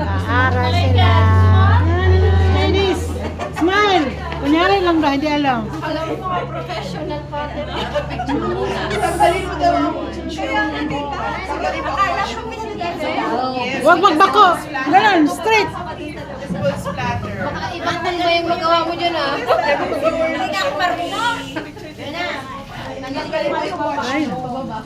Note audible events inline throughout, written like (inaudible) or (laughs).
Nag-aaral sila. Chinese. Smile. Kunyari lang ba, hindi alam. Alam mo professional pa. Tanggalin mo daw ang chichirya mo. Tanggalin mo ang Huwag magbako. Ganun, straight. Baka ibang mundo yung magawa mo dyan ah. Hindi ako marunong. Tanggalin mo yung Ay,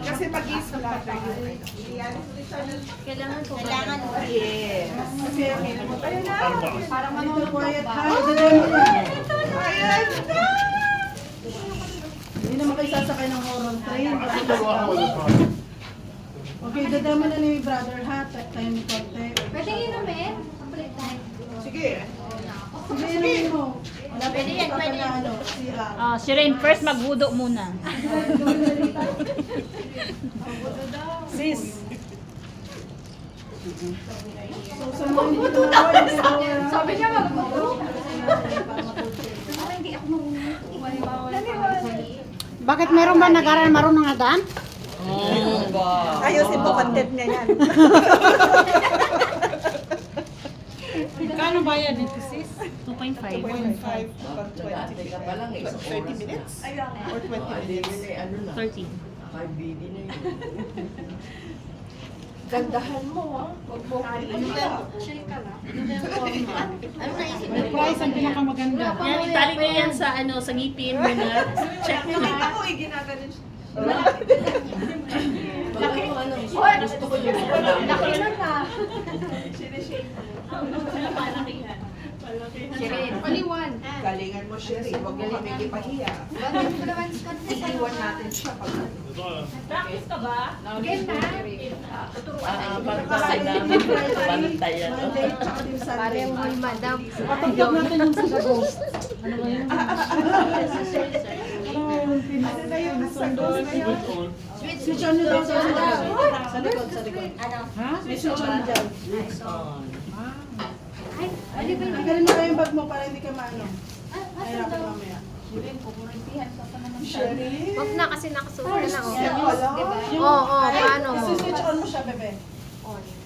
Kasi mag-i-splatter yun. Kailangan ko. Kailangan mo. Yes. Kasi tayo na. Parang manunod quiet ha. Ayan na. Hindi naman kayo sasakay ng horror train. Okay, dadama na ni brother ha. Tayo ni konti. Pwede inumin? Sige. Sige, inumin mo. Wala Pwede yan, pwede yan. ano, CR. Ah, si Rain, first maghudo muna. (laughs) Sis. Hindi naman Sabi niya magbuto. Hindi ako Bakit meron ba nag-aaral marunong na daan? Ayusin mo content niya yan. Kano bayad dito sis? 2.5. 25 about 20 about 30 minutes? Or 20 minutes? 30. Gandahan mo ah. Huwag mo Chill ka na. Ano naisip mo? May price ang pinakamaganda. Yan, itali niya yan sa, ano, sa ngipin mo na. Check mo Nakita na. ko eh, ginaganon siya. Gusto ko yun. Nakilan ka. Shirin. Paliwan. Galingan mo, Sherry. Huwag mo kami ipahiya. Mo? Iiwan natin siya pag Practice ka ba? Game na. para sa namin. Pantayan. Monday, tsaka din Sunday. Parang muy madam. Patugtog natin yung sa ghost. Ano ba yun? Ano yung? Ano na yun? Nasa ghost na yun? Switch on nyo daw sa likod. Sa likod, sa likod. Ha? May switch on dyan. Ay, ano ba Ang galing mo kayong bag mo para hindi ka maano. Mahirapan mamaya. Sherry? Huwag na kasi nakasuot ka na. Yan oh. pala. Oo, oo, paano mo? Kasi switch on mo siya, bebe.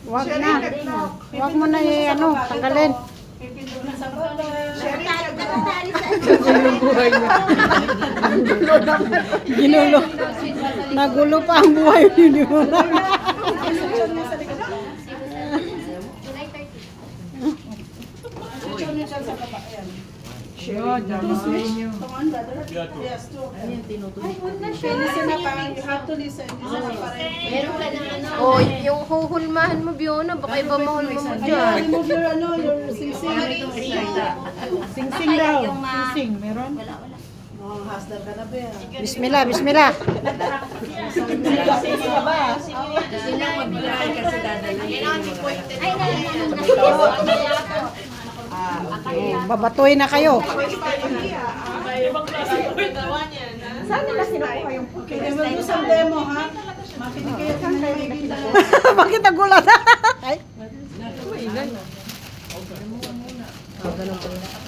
Huwag Sherry, na. Huwag mo na i- ano, tanggalin. Pipindot na sa. Sherry, nag-knock. (laughs) Ginulo. Nagulo pa ang buhay ni Mona. Switch on niya sa likod. July 30. Switch on niya siya sa baba. Ayan. Two. Ay, huwag na siya. Okay, listen na parang you have to listen. Listen na parang. Meron ka ng ano. Oh, yung huhulmahan mo, Biona. Baka iba mahulma mo dyan. remove your ano, your sing-sing. Sing-sing daw. Sing-sing, meron? Oh, hasdal ka na ba yan? Bismillah, bismillah. Ay, na, na, na. Oh, babatuin na kayo. Okay, then we'll do some demo, ha? Makinig kayo kung nakikinig na. (laughs) Bakit nagulat? (laughs) Ay,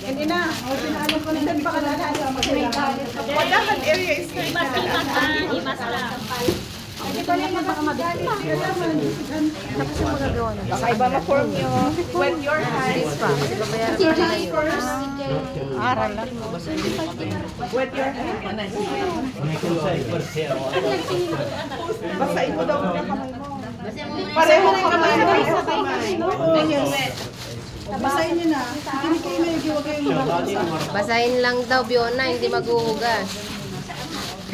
Hindi na. O, pinaalam ko na din pa sa magkailangan. Wadahan area is nice. Imas, imas lang. Imas lang. Tapos yung magagawa na. Baka iba ma-form nyo. Wet your hands. Aral lang. Wet your hands. Basahin mo daw yung kamay mo. Pareho kamay. Pareho kamay. Basahin niyo na. Basahin lang daw, Biona, hindi maghuhugas.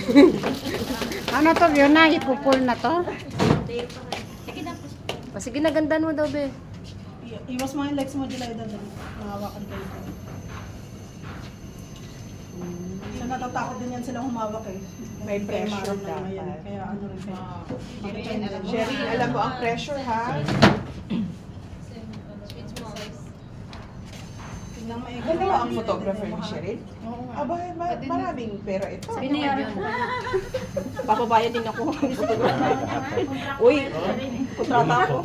(laughs) Ano to, yun na, ipupul na to. O, sige, nagandan mo daw, be. I- Iwas mo yung legs mo, Dilay, dali. Mahawakan kayo. So natatakot din yan silang humawak eh. May pressure dapat. Kaya ano rin kayo. Makitend. Sherry, alam mo ang pressure ha? Tingnan maigi. Ano ba ang photographer ni Sherry? Oo nga. Aba, ma- maraming pera ito. (laughs) Papabayad din ako. (laughs) Uy, kontrata ako.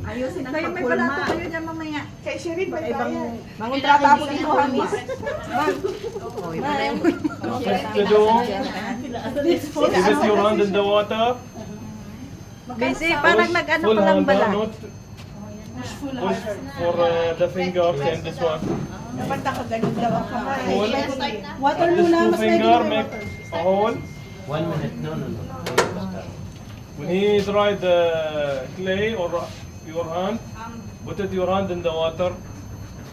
Ayusin ang Kayo may balato kayo dyan mamaya. Kay Sherry, may bayan. Mangontrata ako dito, Hamis. Is it your hand in the water? Busy, parang nag-ano Full hand down, not Push for uh, the fingers and this one. Dapat nakaganyan daw ang kamay. Hole. Water This muna, two mas may finger water. make a hole. One minute. No, no, no. When he dry the clay or your hand, put it your hand in the water.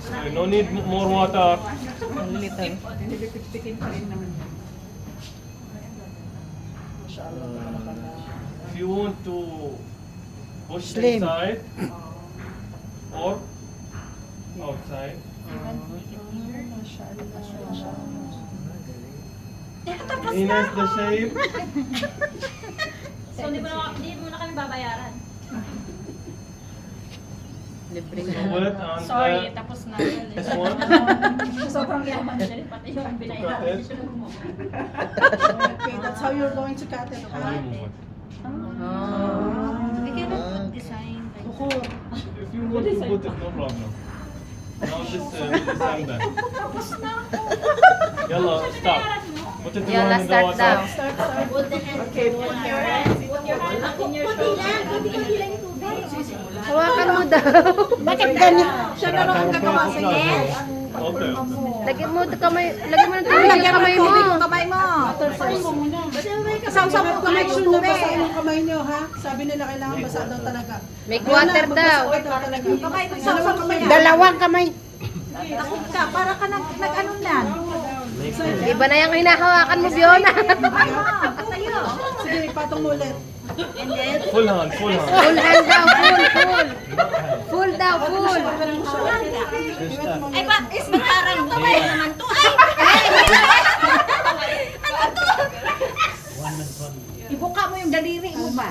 So no need m- more water. If you want to push Slim. inside or outside. He nice the shape. (laughs) So, hindi mo na, hindi mo na kami babayaran. Libre Pull it and Sorry, uh, tapos na. this one. (laughs) Sobrang yaman siya. Pati yung binayaran. Cut. Okay, that's how you're going to cut it. Remove it. We cannot put design. Buko. If you want to put it, no problem. Now this uh, this angle. Yalla, stop. Put it Yalla, in the start water. daw. Okay, put your hand. Put your hand up in your shoulder. Hawakan mo daw. Bakit ganyan? Siya na lang ang gagawa sa. Okay. Lagyan mo ito kamay, lagyan mo ng tubig yung kamay mo. kamay mo. Kasawsaw mo kamay ko tubig. Basahin yung kamay niyo, ha? Sabi nila kailangan basa daw talaga. Make water daw. Kamay ko, kasawsaw kamay. Dalawang kamay. Takot ka, para ka nag, nag-ano nan. Iba na yung hinahawakan mo, Fiona. Sige, ipatong mo ulit. Full hand, full hand. full hand daw, full, full. Full daw, full. Ay, ba, is magparang kamay naman to. Ay! Ibuka mo yung daliri mo ba?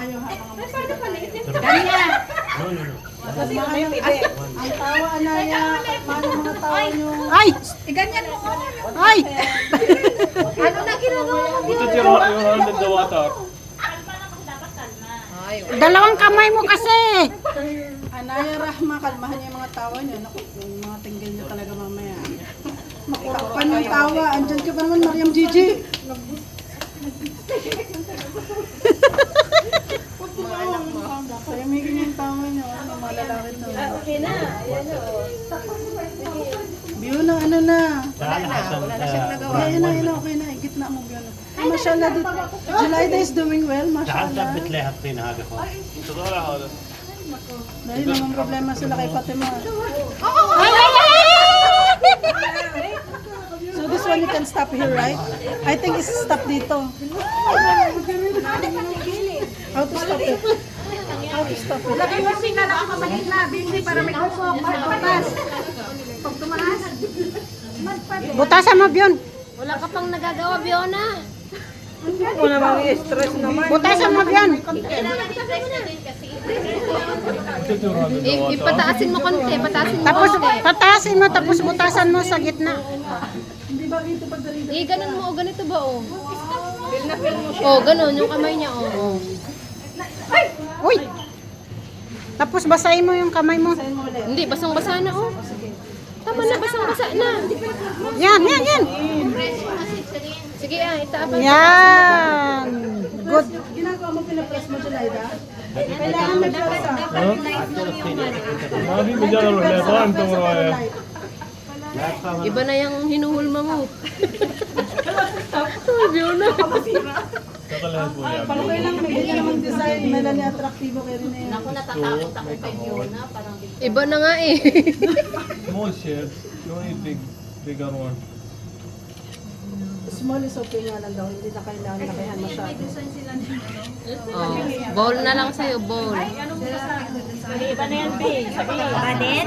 Ganyan. No, no, no. Kasi mga ang tawa, Anaya, paano mga tawa niyo? Ay! Iganyan mo. Ay! Ano na ginagawa mo? Put it your hand in the water. Dalawang kamay mo kasi. Anaya Rahma, kalmahan niyo yung mga tawa niyo. Naku, yung mga tinggal niyo talaga mamaya. (laughs) Makurapan yung tawa. Andyan ka pa naman, Mariam Gigi. Kaya may ganyan tawa niyo. Ano, malalaki to. Ah, okay na, ayan o. View na, ano na. Wala na, wala na siyang nagawa. Ayan na, ayan na, okay na. Dapit na mo gano'n. Mashallah, dito. July Julaida is doing well, mashallah. Dahil dapit lahat rin haga ko. Totoo lang ako. Dahil namang problema sila kay Fatima. (laughs) So this one you can stop here, right? I think it's stop dito. How to stop it? How to stop it? Lagay mo sina na ako maliit na bindi para may hawak. Pag tumaas. Butasan mo, Bjorn wala ka pang nagagawa, Fiona. Butasan mo, Bion. Put it your hand in the I- ipataasin mo konti, pataasin mo Tapos, konti. pataasin mo, tapos butasan mo sa gitna. hindi ba dito pag dali? Eh, ganun mo, o ganito ba, oh? Oh, ganun, yung kamay niya, oh. Uy! Tapos basahin mo yung kamay mo. Mo. Hindi, basang-basa na, oh naman na basang-basa na. Yan, yan, yan. Sige, ah, itaapan. Yan. Good. Ginagawa mo pinapress mo, Jelaida? Kailangan na press, ah. Mami mo dyan ang relevo, ang. Iba na yung hinuhulma mo. (laughs) Sabi yun na talaga po yan. Ah, parang kailang may naman design, may nani atraktibo kayo rin na. Naku, natatakot ako kay Fiona. Parang Iba na nga eh. Small share, yung big, bigger one. Small is okay nga lang daw, hindi na kailangan lakihan masyado. Oh, bowl na lang sa'yo, bowl. iba na yan, babe. Sabihin.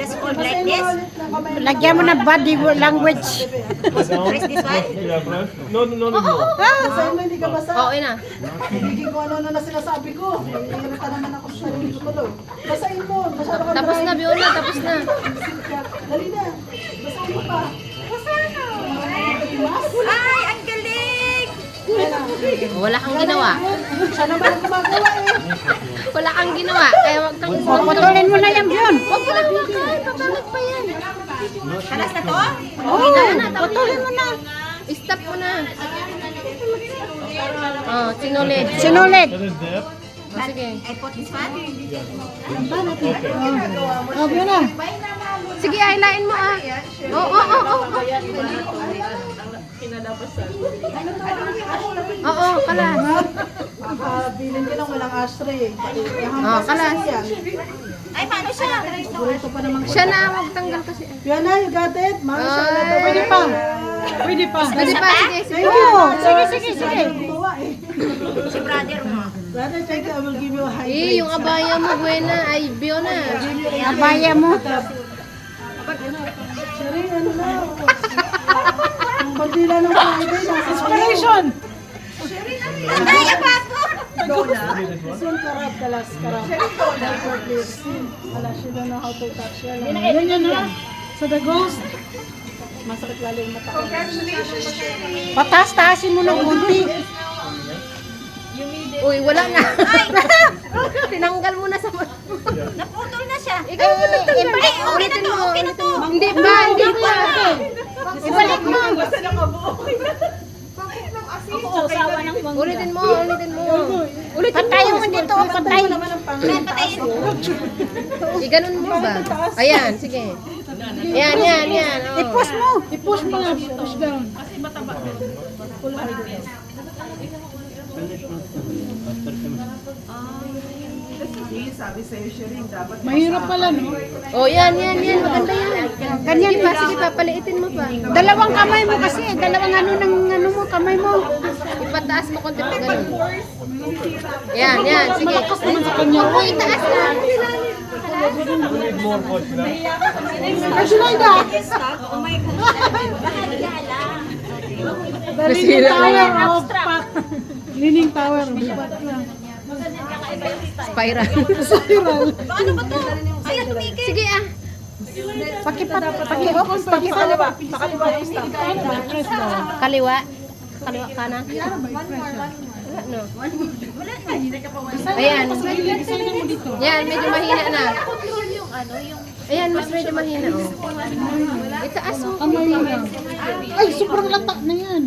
Just hold like mo this. ng mo. Lagyan mo ng body language. Press this one. No, no, no, no. no. Basahin mo, hindi ka basa. Oo, na. Hindi ko ano na sinasabi ko. Nahihirata naman ako sa sarili ko tulo. Basahin mo, masyado ka Tapos na, Fiona, tapos na. Dali na, basahin mo pa. Ay, ang galing! Wala kang ginawa. Naman ang gumagawa eh. Wala kang ginawa. Kaya wag kang... Putulin mo na yan, Bion. Huwag mo na hawakan. Papalag pa yan. Palas na to? Oo, putulin mo na. Stop mo na. Oh, sinulit. Sinulit. Put it there. O, sige. I put this one. Oh, Fiona. Sige, highlightin mo ah. Oo, oo, oo, oo. Oo, kalas. Makabilin ka lang walang ashtray. Oh, kalas. Ay, paano siya? Ito pa naman. Siya na ang magtanggal kasi. Fiona, you got it? Mama, siya na Pwede pa. Pwede pa. Pwede pa, sige, sige. Oo, sige, sige, sige. Eh. Si brother mo. Brother, check it. I will give you a high Eh, grade. yung abaya mo, buena. Ay, Biona. Abaya mo. Sorry, ano na. (laughs) Bandila ng Friday, nasa Inspiration. Ay, abago! Soon karab, kalas, karab. Wala, she don't know how to touch. Yan. Yan yan. So the ghost. Masakit lalo yung mata ko. Pataas-taasin mo ng kunti. Uy, wala na. (laughs) Tinanggal mo na sa... Naputol na siya. Ikaw mo nagtanggal. Ay, okay na to, okay na to. Hindi pa, hindi pa. Ibalik mo. Ulitin mo, ulitin mo. Ulitin mo. Patayin mo dito. Patayin. Ay, patayin. Iganon mo ba? Ayan, sige. Yan, yan, yan. Oh. I-push mo. I-push mo nga. Push down. Mahirap pala, no? Oh, yan, yan, yan. Maganda yan. Ganyan pa, sige pa. Paliitin mo pa. Dalawang kamay mo kasi. Dalawang ano ng ano mo, kamay mo. Ipataas mo konti pa ganun. Yan, yan. Sige. Malakas naman sa kanya. Oo, itaas na. Ashlayda. The Leaning Tower of Pac. Leaning Tower of Pac. Spiral. Spiral. Paano ba to? Ay, tumigil. Sige ah. Pakipat, paki-open, pakipat. Kaliwa. Kaliwa kanan. Wala no. Ayan. Yan, medyo mahina na. Ayan, mas medyo mahina. Oh. Itaas mo. Mo na. Ay, sobrang latak na yan.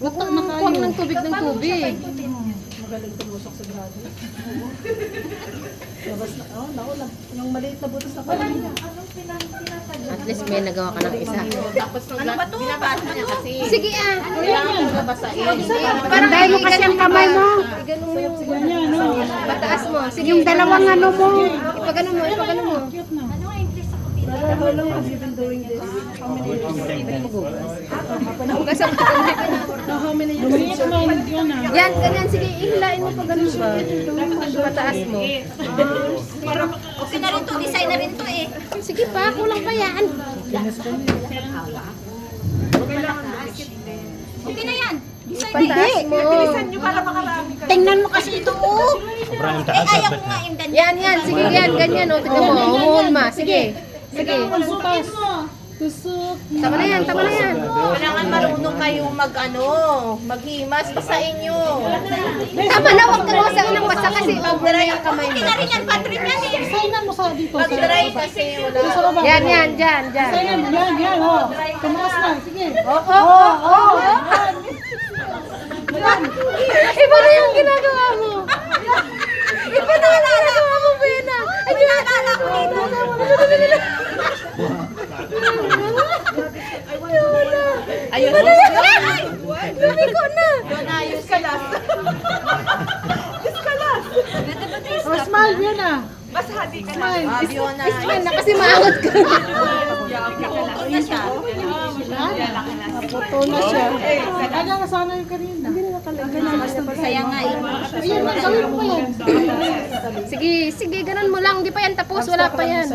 Latak na tayo. Kuwang ng tubig ng tubig. Magaling tumusok sa grado. Labas na. Oh, naku lang. Yung maliit na butas na pala niya. At least may nagawa ka ng isa. Ano ba to? Sige ah. Panday mo kasi ang kamay mo. Ganun mo yung Ganyan, no? pataas mo. Sige. Yung dalawang ano mo. Ipagano mo, ipagano mo. Brother, how long have you been doing this? How many years? No, how many years? Yan, ganyan. Sige, ihilain mo pa ganun ba? Pataas mo. Okay na rin to. Design na rin to eh. Sige pa, kulang pa yan. Okay na yan. Design na Pataas mo. Tingnan mo kasi ito. oh. Sobrang Eh, taas. ayaw dapat ko na. nga yung ganyan. Yan, yan. Sige, yan. Ganyan. O, tignan mo. Umuhulma. Sige. Sige. Tama na yan, tama na yan. Kailangan marunong kayo mag ano, maghimas pa sa inyo. Tama na, huwag kang basa ng basa kasi mag-dry ang kamay mo. na rin yan. Patrick yan eh. Signan mo sa dito. Mag-dry kasi wala. Yan, yan, dyan, dyan. Yan, yan, yan. Oh. Tumakas na. Sige. Oo, oo, oo. Iba na yung ginagawa mo. Iba na yung ginagawa mo, Bena. Ay, ginagawa ko dito. Ayos. Lumiko na. Ayos ka lang. Oh, smile, Fiona. Smile. Abiona. Ismail na kasi maangot ka. Ano siya? Naputo na siya. Ano, nasana yung kanina. Hindi na nakalagay. Saya nga eh. Ayan, gawin mo yan. Sige, sige, ganun mo lang. Di pa yan tapos. Wala pa yan.